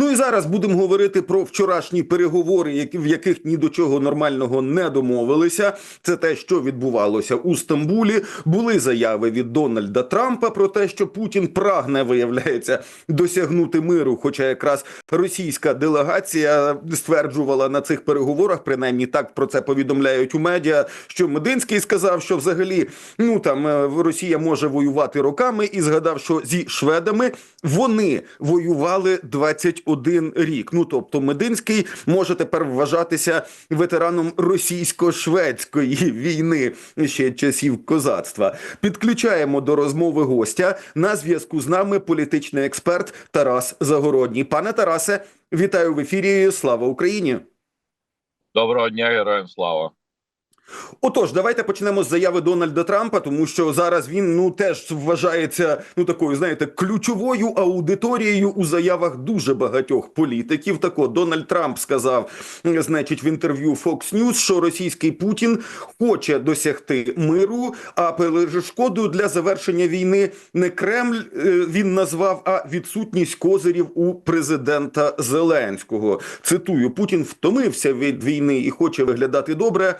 Ну і зараз будемо говорити про вчорашні переговори, в яких ні до чого нормального не домовилися. Це те, що відбувалося у Стамбулі. Були заяви від Дональда Трампа про те, що Путін прагне, виявляється, досягнути миру. Хоча якраз російська делегація стверджувала на цих переговорах, принаймні так про це повідомляють у медіа. Що Мединський сказав, що взагалі ну там е, Росія може воювати роками, і згадав, що зі шведами вони воювали 21 рік. Ну тобто, Мединський може тепер вважатися ветераном російсько-шведської війни ще часів козацтва. Підключаємо до розмови гостя на зв'язку з нами політичний експерт Тарас Загородній. Пане Тарасе, вітаю в ефірі. Слава Україні! Доброго дня, героям слава. Отож, давайте почнемо з заяви Дональда Трампа, тому що зараз він ну теж вважається ну такою, знаєте, ключовою аудиторією у заявах дуже багатьох політиків. Так от Дональд Трамп сказав, значить, в інтерв'ю Fox News, що російський Путін хоче досягти миру, а перешкодою для завершення війни не Кремль е, він назвав, а відсутність козирів у президента Зеленського. Цитую: Путін втомився від війни і хоче виглядати добре.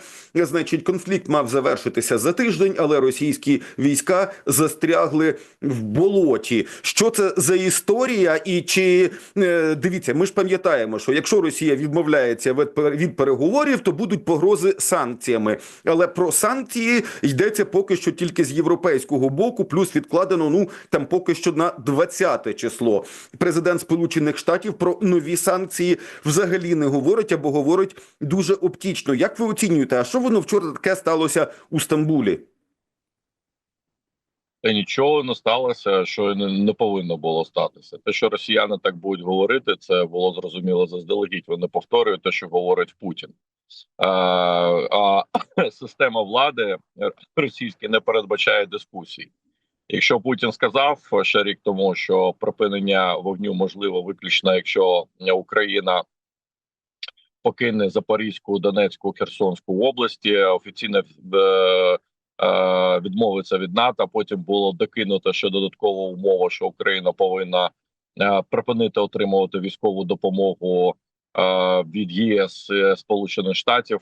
Значить, конфлікт мав завершитися за тиждень, але російські війська застрягли в болоті. Що це за історія? І чи е, дивіться, ми ж пам'ятаємо, що якщо Росія відмовляється від, переговорів, то будуть погрози санкціями. Але про санкції йдеться поки що тільки з європейського боку, плюс відкладено ну там поки що на 20 число. Президент Сполучених Штатів про нові санкції взагалі не говорить або говорить дуже оптічно. Як ви оцінюєте, а що воно вчора таке сталося у Стамбулі? Та нічого не сталося, що не, не повинно було статися. Те, що росіяни так будуть говорити, це було зрозуміло заздалегідь. Вони повторюють те, що говорить Путін. А, а система влади російська не передбачає дискусій. Якщо Путін сказав ще рік тому, що припинення вогню можливо виключно, якщо Україна покине Запорізьку, Донецьку, Херсонську області, офіційно е, е, відмовиться від НАТО. Потім було докинуто ще додаткова умова, що Україна повинна е, припинити отримувати військову допомогу від ЄС Сполучених Штатів.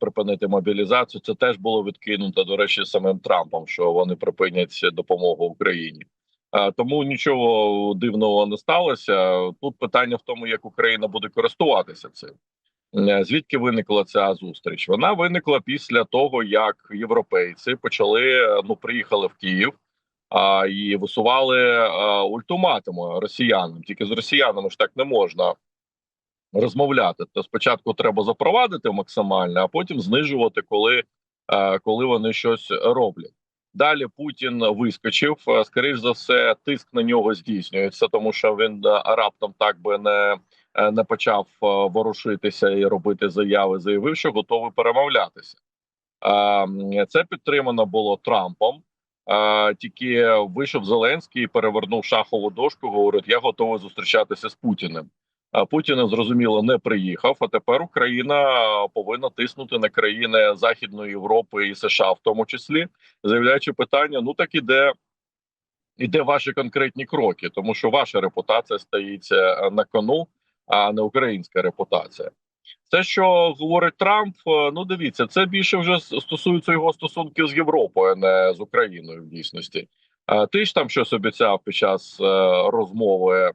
Припинити мобілізацію, це теж було відкинуто до речі, самим Трампом, що вони припинять допомогу Україні. Е, Тому нічого дивного не сталося. Тут питання в тому, як Україна буде користуватися цим. Е, Звідки виникла ця зустріч? Вона виникла після того, як європейці почали е, ну приїхали в Київ а, і висували а, ультиматуми росіянам. Тільки з росіянами ж так не можна розмовляти. То спочатку треба запровадити максимально, а потім знижувати, коли, е, коли вони щось роблять. Далі Путін вискочив. е, Скоріш за все, тиск на нього здійснюється, тому що він е, раптом так би не, е, не почав ворушитися і робити заяви. Заявив, що готовий перемовлятися. Це підтримано було Трампом. Тільки вийшов Зеленський, і перевернув шахову дошку. Говорить: я готовий зустрічатися з Путіним. А Путін зрозуміло не приїхав. А тепер Україна повинна тиснути на країни Західної Європи і США, в тому числі, заявляючи питання: ну так іде, іде ваші конкретні кроки, тому що ваша репутація стоїть е, на кону, а не українська репутація. Те, що говорить Трамп, е, ну дивіться, це більше вже стосується його стосунків з Європою, а не з Україною в дійсності. Е, Ти ж там щось обіцяв під час е, розмови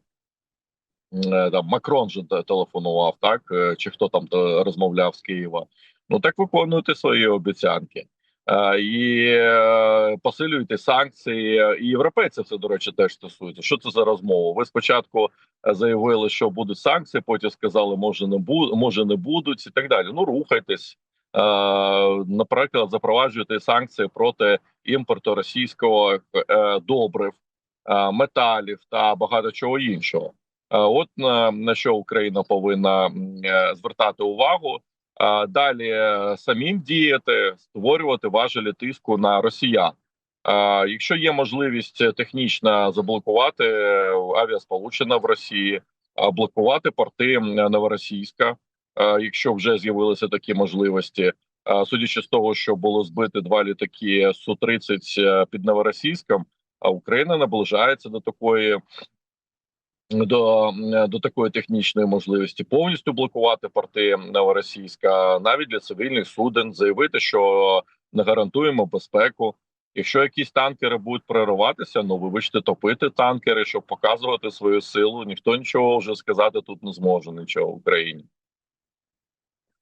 там Макрон же те- телефонував, так Е, чи хто там то розмовляв з Києва. Ну так виконуйте свої обіцянки. Е, І е, посилюйте санкції. І європейців це, до речі, теж стосується. Що це за розмова? Ви спочатку е, заявили, що будуть санкції, потім сказали, може не бу- може не будуть, і так далі. Ну рухайтесь. Е, Наприклад, запроваджуйте санкції проти імпорту російського е, добрив, е, металів та багато чого іншого. Е, От на, на що Україна повинна е, звертати увагу. Е, Далі е, самим діяти, створювати важелі тиску на росіян. Е, Якщо є можливість технічно заблокувати е, авіасполучення в Росії, е, блокувати порти новоросійська, е, якщо вже з'явилися такі можливості, Е, судячи з того, що було збито два літаки су 30 під новоросійськом, а Україна наближається до такої до, до такої технічної можливості повністю блокувати порти новоросійська, навіть для цивільних суден, заявити, що не гарантуємо безпеку. Якщо якісь танкери будуть прориватися, ну вибачте, топити танкери, щоб показувати свою силу. Ніхто нічого вже сказати тут не зможе нічого в Україні.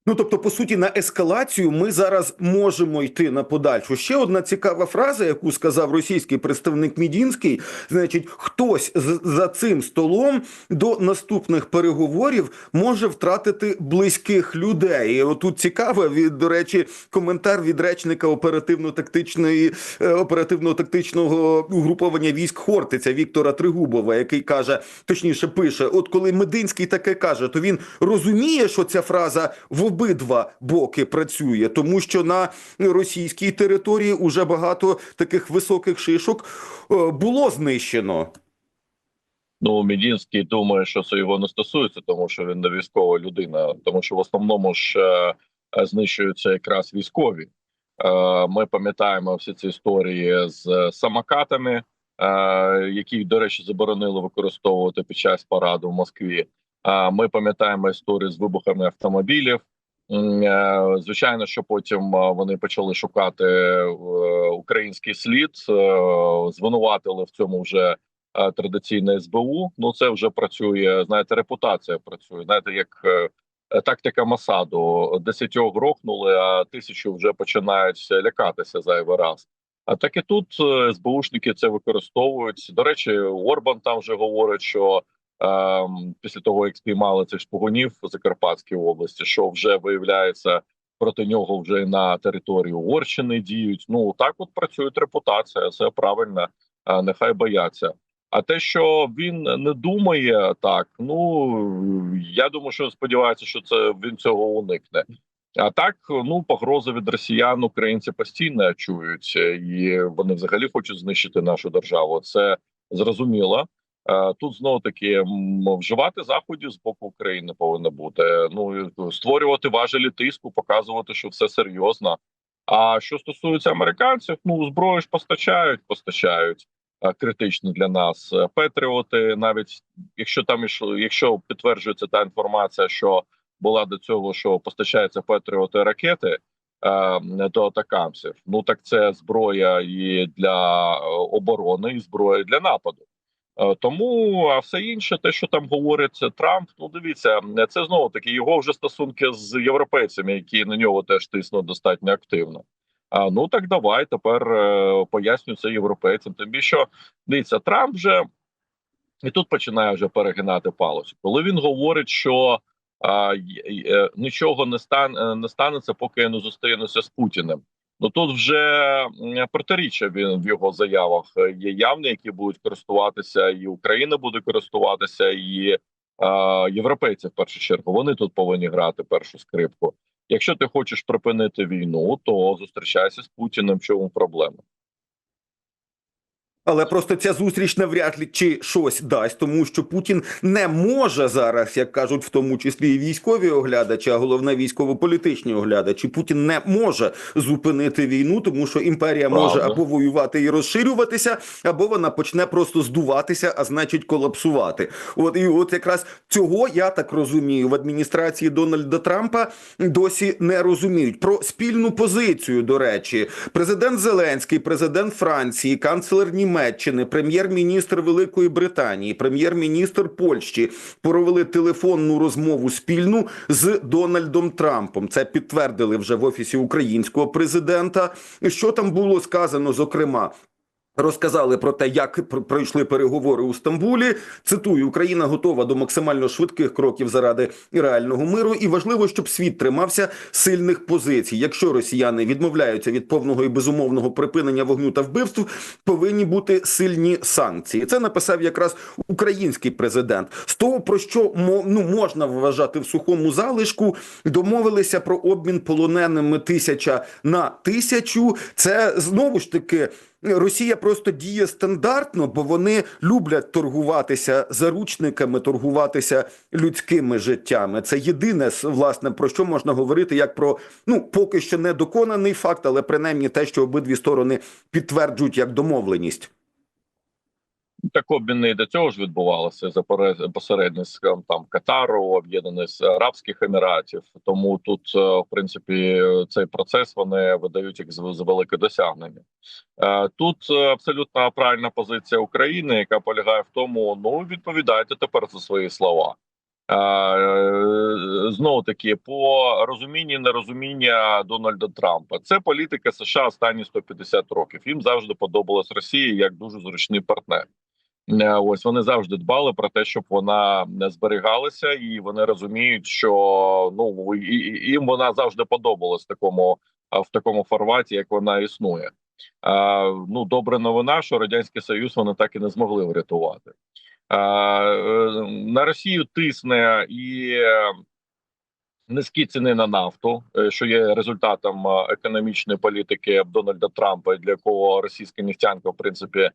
Ну тобто, по суті, на ескалацію ми зараз можемо йти на подальшу. Ще одна цікава фраза, яку сказав російський представник Мідінський. Значить, хтось за цим столом до наступних переговорів може втратити близьких людей. І отут цікаво, від до речі, коментар від речника оперативно-тактичної е, оперативно-тактичного угруповання військ Хортиця Віктора Тригубова, який каже, точніше пише: от коли Мединський таке каже, то він розуміє, що ця фраза в обидва боки працює, тому що на російській території уже багато таких високих шишок е, було знищено. Ну, Мідінський думає, що це його не стосується, тому що він не військова людина, тому що в основному ж е, е, знищуються якраз військові. Ми пам'ятаємо всі ці історії з самокатами, які, до речі, заборонили використовувати під час параду в Москві. Ми пам'ятаємо історію з вибухами автомобілів. Е, Звичайно, що потім е, вони почали шукати е, український слід, звинуватили в цьому вже традиційне СБУ. Ну це вже працює. Знаєте, репутація працює. Знаєте, як тактика Масаду: десятьох грохнули, а тисячу вже починають лякатися зайвий раз. А так і тут СБУшники це використовують. До речі, Орбан там вже говорить, що після того, як спіймали цих шпигунів в Закарпатській області, що вже виявляється проти нього вже на території Угорщини діють. Ну так от працює репутація. Це правильно. А, нехай бояться. А те, що він не думає так, ну я думаю, що сподівається, що це він цього уникне. А так, ну погрози від росіян українці постійно чують, і вони взагалі хочуть знищити нашу державу. Це зрозуміло. Е, Тут знову таки вживати заходів з боку України повинно бути. Ну створювати важелі тиску, показувати, що все серйозно. А що стосується американців, ну зброю ж постачають, постачають е, критично для нас. Е, Петріоти, навіть якщо там якщо підтверджується та інформація, що була до цього, що постачаються Петріоти ракети е, до атакамсів, ну так це зброя і для оборони, і зброя для нападу. Е, Тому а все інше, те, що там говорить Трамп, ну дивіться, це знову таки його вже стосунки з європейцями, які на нього теж тиснуть достатньо активно. А ну так давай тепер е, поясню це європейцям. Тим більше дивіться, Трамп вже і тут починає вже перегинати палицю. Коли він говорить, що а, е, нічого не стане не станеться, поки я не зустрінуся з Путіним. Ну тут вже протиріччя він в його заявах е, є явні, які будуть користуватися, і Україна буде користуватися, і е, європейці в першу чергу. Вони тут повинні грати першу скрипку. Якщо ти хочеш припинити війну, то зустрічайся з Путіним. В чому проблема? Але просто ця зустріч навряд ли чи щось дасть, тому що Путін не може зараз, як кажуть, в тому числі і військові оглядачі, а головне військово-політичні оглядачі. Путін не може зупинити війну, тому що імперія може або воювати і розширюватися, або вона почне просто здуватися, а значить колапсувати. От і от якраз цього я так розумію в адміністрації Дональда Трампа досі не розуміють про спільну позицію. До речі, президент Зеленський, президент Франції, канцлер Німеччини, прем'єр-міністр Великої Британії, прем'єр-міністр Польщі провели телефонну розмову спільну з Дональдом Трампом. Це підтвердили вже в офісі українського президента. Що там було сказано, зокрема. Розказали про те, як пр- пройшли переговори у Стамбулі. Цитую: Україна готова до максимально швидких кроків заради реального миру, і важливо, щоб світ тримався сильних позицій. Якщо росіяни відмовляються від повного і безумовного припинення вогню та вбивств, повинні бути сильні санкції. Це написав якраз український президент. З того про що ну, можна вважати в сухому залишку, домовилися про обмін полоненими тисяча на тисячу. Це знову ж таки. Росія просто діє стандартно, бо вони люблять торгуватися заручниками, торгуватися людськими життями. Це єдине власне про що можна говорити, як про ну поки що не доконаний факт, але принаймні те, що обидві сторони підтверджують як домовленість. Так обміни і до цього ж відбувалися за поре- посередництвом там Катару, Об'єднаних Арабських Еміратів. Тому тут, е, в принципі, цей процес вони видають як з з велике досягнення. Е, Тут е, абсолютно правильна позиція України, яка полягає в тому, ну відповідайте тепер за свої слова. Знову таки, по розумінні нерозуміння Дональда Трампа, це політика США останні 150 років. Їм завжди подобалась Росія як дуже зручний партнер. Е, Ось вони завжди дбали про те, щоб вона не зберігалася, і вони розуміють, що ну їм вона завжди подобалась в такому в такому форматі, як вона існує. А, ну добра новина, що радянський союз вони так і не змогли врятувати. А, е, на Росію тисне і е, низькі ціни на нафту, е, що є результатом е, економічної політики Дональда Трампа, для якого російська нефтянка, в принципі, е,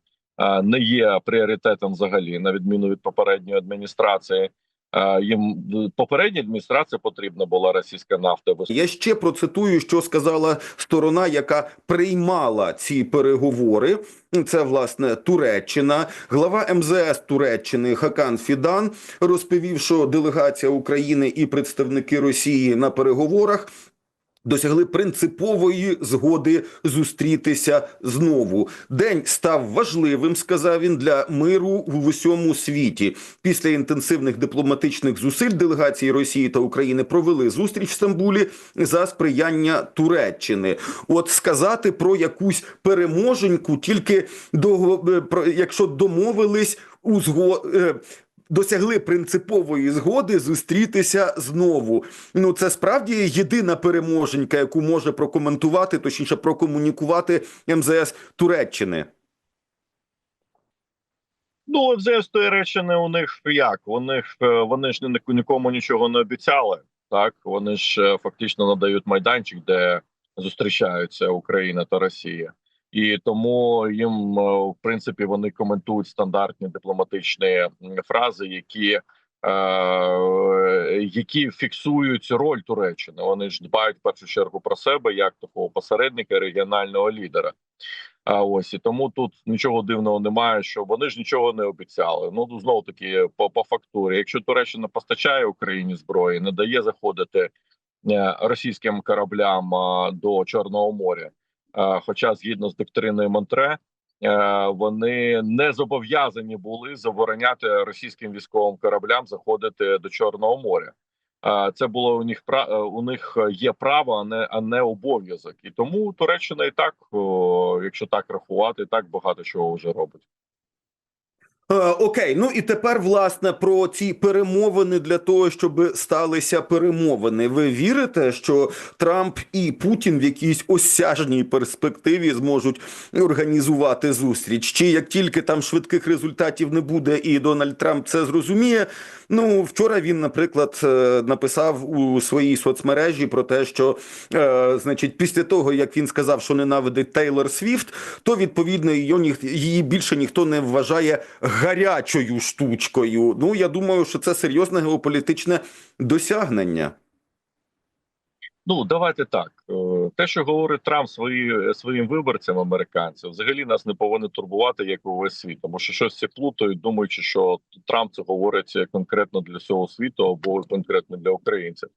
не є пріоритетом взагалі, на відміну від попередньої адміністрації. Е, Їм е, попередній адміністрації потрібна була російська нафта. Я ще процитую, що сказала сторона, яка приймала ці переговори. Це власне Туреччина. Глава МЗС Туреччини Хакан Фідан розповів, що делегація України і представники Росії на переговорах. Досягли принципової згоди зустрітися знову. День став важливим, сказав він, для миру в усьому світі. Після інтенсивних дипломатичних зусиль делегації Росії та України провели зустріч в Стамбулі за сприяння Туреччини. От сказати про якусь переможеньку, тільки до про якщо домовились у зго. е, Досягли принципової згоди зустрітися знову. Ну це справді єдина переможенька, яку може прокоментувати, точніше прокомунікувати МЗС Туреччини. Ну, МЗС Туреччини у них як? Вони ж е, вони ж нікому нічого не обіцяли. Так вони ж е, фактично надають майданчик, де зустрічаються Україна та Росія, і тому їм е, в принципі вони коментують стандартні дипломатичні фрази, які. е, Які фіксують роль Туреччини, вони ж дбають в першу чергу про себе як такого посередника, регіонального лідера. А ось і тому тут нічого дивного немає, що вони ж нічого не обіцяли. Ну знову таки по, по фактурі. Якщо Туреччина постачає Україні зброї, не дає заходити е, російським кораблям до Чорного моря. Е, Хоча згідно з доктриною Монтре, е, вони не зобов'язані були забороняти російським військовим кораблям заходити до Чорного моря. Е, Це було у них у них є право, а не а не обов'язок, і тому Туреччина і так, якщо так рахувати, і так багато чого вже робить. Е, окей, ну і тепер власне про ці перемовини для того, щоб сталися перемовини. Ви вірите, що Трамп і Путін в якійсь осяжній перспективі зможуть організувати зустріч? Чи як тільки там швидких результатів не буде, і Дональд Трамп це зрозуміє? Ну вчора він, наприклад, е, написав у своїй соцмережі про те, що е, значить, після того як він сказав, що ненавидить Тейлор Свіфт, то відповідно її, її більше ніхто не вважає гарячою штучкою. Ну я думаю, що це серйозне геополітичне досягнення. Ну давайте так. Е, Те, що говорить Трамп свої, своїм виборцям американцям, взагалі нас не повинно турбувати як увесь світ, тому що щось це плутають, думаючи, що Трамп це говорить конкретно для всього світу або конкретно для українців.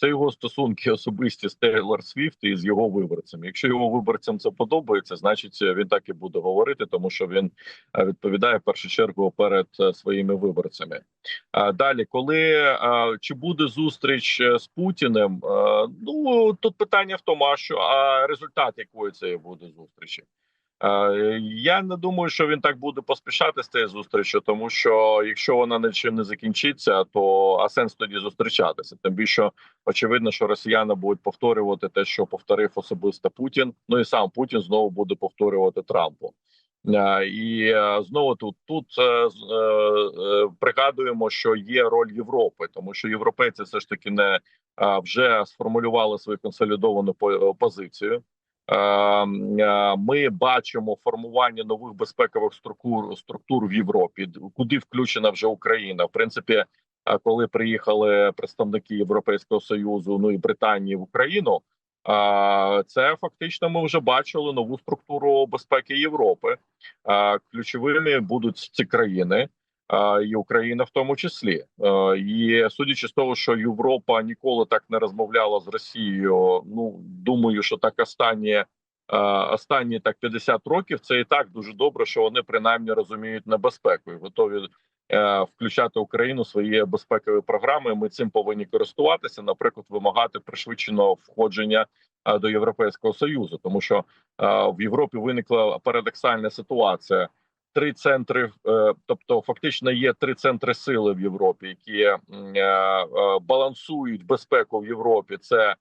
Це його стосунки особисті з Тейлор Свіфт і з його виборцями. Якщо його виборцям це подобається, значить він так і буде говорити, тому що він е, відповідає в першу чергу перед е, своїми виборцями. Далі, коли чи буде зустріч е, з Путіним? Е, Ну тут питання в тому, а що а результат якої це буде зустрічі. Е, Я не думаю, що він так буде поспішати з цією зустрічю, тому що якщо вона нічим не закінчиться, то а сенс тоді зустрічатися. Тим більше очевидно, що росіяни будуть повторювати те, що повторив особисто Путін. Ну і сам Путін знову буде повторювати Трампу. Е, І е, знову тут тут пригадуємо, що є роль Європи, тому що європейці все ж таки не вже сформулювали свою консолідовану по- позицію. Е, м, е, Ми бачимо формування нових безпекових структур структур в Європі, куди включена вже Україна. В принципі, е, коли приїхали представники Європейського союзу, ну і Британії в Україну. А, Це фактично ми вже бачили нову структуру безпеки Європи. Ключовими будуть ці країни, і Україна в тому числі. І судячи з того, що Європа ніколи так не розмовляла з Росією. Ну думаю, що так останні, е, останні так 50 років. Це і так дуже добре, що вони принаймні розуміють небезпеку і готові е, включати Україну свої безпекові програми. Ми цим повинні користуватися. Наприклад, вимагати пришвидшеного входження до Європейського союзу, тому що в Європі виникла парадоксальна ситуація. Три центри, е, тобто фактично є три центри сили в Європі, які е, е, балансують безпеку в Європі. Це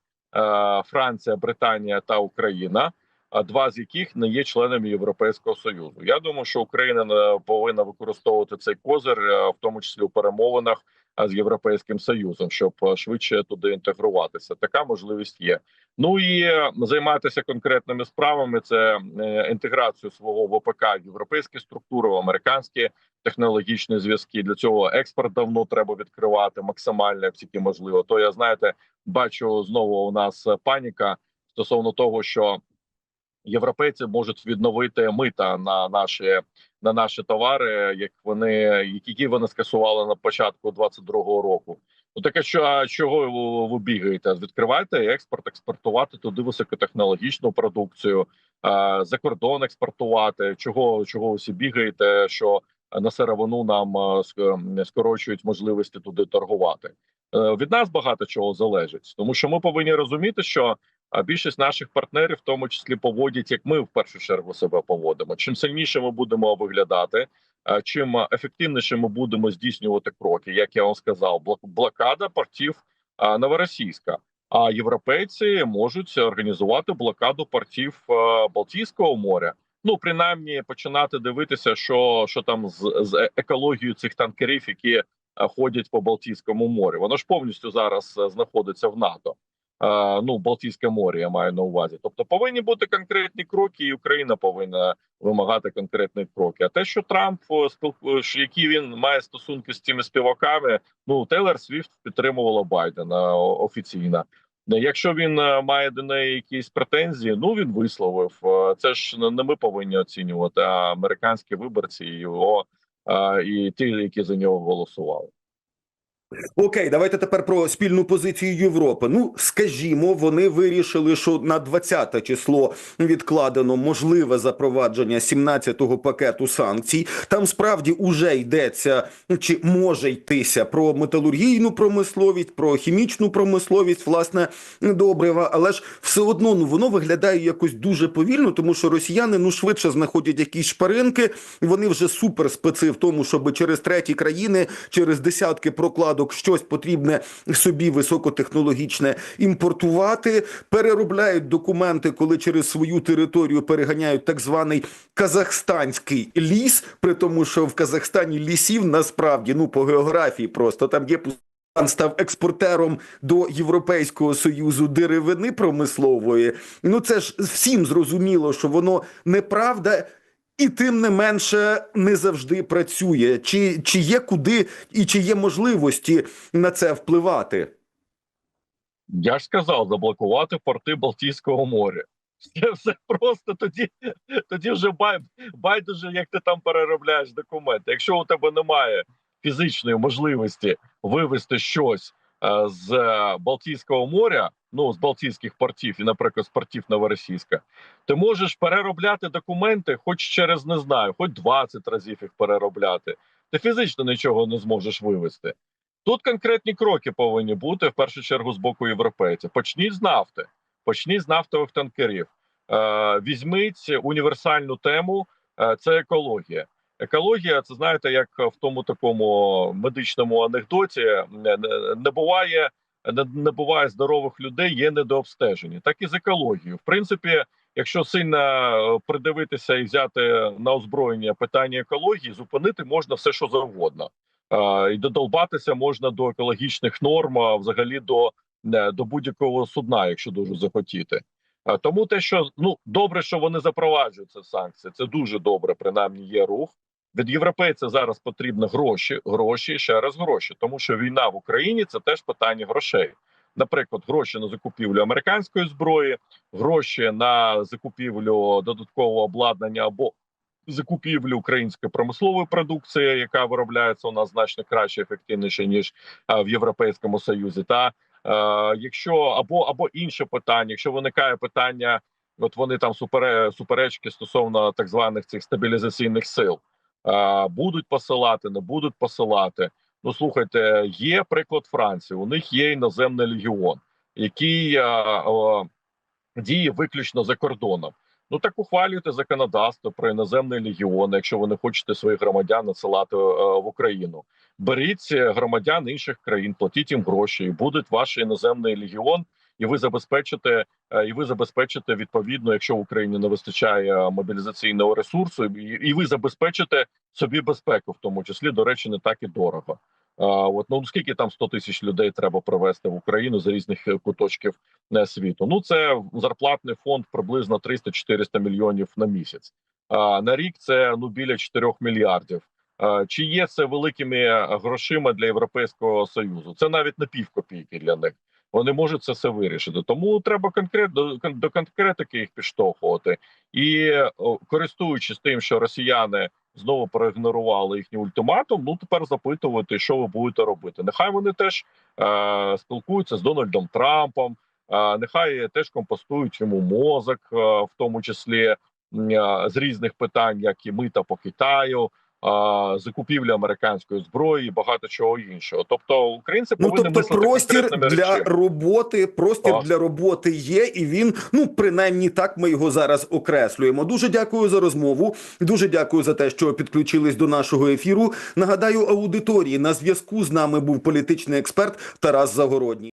Франція, Британія та Україна. А два з яких не є членами Європейського союзу. Я думаю, що Україна повинна використовувати цей козир, в тому числі у перемовинах з європейським союзом, щоб швидше туди інтегруватися. Така можливість є. Ну і е, займатися конкретними справами. Це е, інтеграцію свого ВПК в європейські структури, в американські технологічні зв'язки. Для цього експорт давно треба відкривати максимально, як тільки можливо. То я знаєте, бачу знову у нас паніка стосовно того, що європейці можуть відновити мита на наші на наші товари, як вони які вони скасували на початку 22-го року. Ну таке, що чого ви, бігаєте? Відкривайте експорт, експортувати туди високотехнологічну продукцію, за кордон експортувати. Чого чого всі бігаєте? Що на сировину нам скорочують можливості туди торгувати? Е, Від нас багато чого залежить, тому що ми повинні розуміти, що а більшість наших партнерів, в тому числі, поводять як ми в першу чергу себе поводимо. Чим сильніше ми будемо виглядати, чим ефективніше ми будемо здійснювати кроки, як я вам сказав, блок- блокада портів новоросійська. А європейці можуть організувати блокаду портів Балтійського моря. Ну принаймні починати дивитися, що, що там з, з екологією цих танкерів, які ходять по Балтійському морю. Воно ж повністю зараз знаходиться в НАТО. Е, ну Балтійське море, я маю на увазі. Тобто повинні бути конкретні кроки, і Україна повинна вимагати конкретні кроки. А те, що Трамп е, які він має стосунки з цими співаками, ну Тейлор Свіфт підтримувала Байдена офіційно. Е, Якщо він е, має до неї якісь претензії, ну він висловив. Е, Це ж не ми повинні оцінювати, а американські виборці його е, і ті, які за нього голосували. Окей, давайте тепер про спільну позицію Європи. Ну, скажімо, вони вирішили, що на 20 число відкладено можливе запровадження 17-го пакету санкцій. Там справді уже йдеться чи може йтися про металургійну промисловість, про хімічну промисловість, власне, добрива. Але ж все одно ну воно виглядає якось дуже повільно, тому що росіяни ну швидше знаходять якісь шпаринки. Вони вже супер специ в тому, щоб через треті країни, через десятки прокладок щось потрібне собі високотехнологічне імпортувати, переробляють документи, коли через свою територію переганяють так званий казахстанський ліс, при тому, що в Казахстані лісів насправді ну по географії просто там є став експортером до Європейського союзу деревини промислової. Ну це ж всім зрозуміло, що воно неправда. І тим не менше не завжди працює. Чи, чи є куди і чи є можливості на це впливати? Я ж сказав заблокувати порти Балтійського моря. Це все просто тоді, тоді вже бай, байдуже, як ти там переробляєш документи. Якщо у тебе немає фізичної можливості вивезти щось з е, Балтійського моря, ну з Балтійських портів і, наприклад, з портів Новоросійська, ти можеш переробляти документи, хоч через не знаю, хоч 20 разів їх переробляти. Ти фізично нічого не зможеш вивезти. Тут конкретні кроки повинні бути в першу чергу з боку європейців. Почніть з нафти, почніть з нафтових танкерів. Е, візьміть універсальну тему, е, це екологія. Екологія, це знаєте, як в тому такому медичному анекдоті не, буває. Не, буває здорових людей, є недообстежені. Так і з екологією. В принципі, якщо сильно е, придивитися і взяти на озброєння питання екології, зупинити можна все, що завгодно. Е, і додолбатися можна до екологічних норм, а взагалі до, е, до будь-якого судна, якщо дуже захотіти. Тому те, що ну добре, що вони запроваджують ці санкції, це дуже добре. Принаймні є рух. Від європейця зараз потрібно гроші, гроші, ще раз гроші, тому що війна в Україні це теж питання грошей. наприклад, гроші на закупівлю американської зброї, гроші на закупівлю додаткового обладнання або закупівлю української промислової продукції, яка виробляється у нас значно краще, ефективніше ніж е, в Європейському Союзі. Та е, якщо або або інше питання, якщо виникає питання, от вони там супере, суперечки стосовно так званих цих стабілізаційних сил, будуть посилати, не будуть посилати. Ну слухайте, є приклад Франції. У них є іноземний легіон, який е, е, діє виключно за кордоном. Ну так ухвалюйте законодавство про іноземний легіон, якщо ви не хочете своїх громадян надсилати е, в Україну. Беріть е, громадян інших країн, платіть їм гроші, і буде ваш іноземний легіон, і ви забезпечите, е, і ви забезпечите відповідно, якщо в Україні не вистачає мобілізаційного ресурсу, і, ви забезпечите собі безпеку, в тому числі до речі, не так і дорого. От ну скільки там 100 тисяч людей треба привезти в Україну з різних е, куточків е, світу? Ну це зарплатний фонд приблизно 300-400 мільйонів на місяць. А на рік це ну біля 4 мільярдів. Чи є це великими грошима для Європейського союзу? Це навіть не півкопійки для них. Вони можуть це все вирішити. Тому треба конкрет до, до конкретики їх підштовхувати і користуючись тим, що росіяни знову проігнорували їхній ультиматум. Ну тепер запитувати, що ви будете робити. Нехай вони теж е, спілкуються з Дональдом Трампом. Е, нехай теж компостують йому мозок, е, в тому числі е, з різних питань, як і мита по Китаю. Закупівля американської зброї, і багато чого іншого. Тобто українці Ну повинні тобто, простір для речами. роботи, простір Так. для роботи є, і він, ну принаймні, так ми його зараз окреслюємо. Дуже дякую за розмову. Дуже дякую за те, що підключились до нашого ефіру. Нагадаю, аудиторії на зв'язку з нами був політичний експерт Тарас Загородній.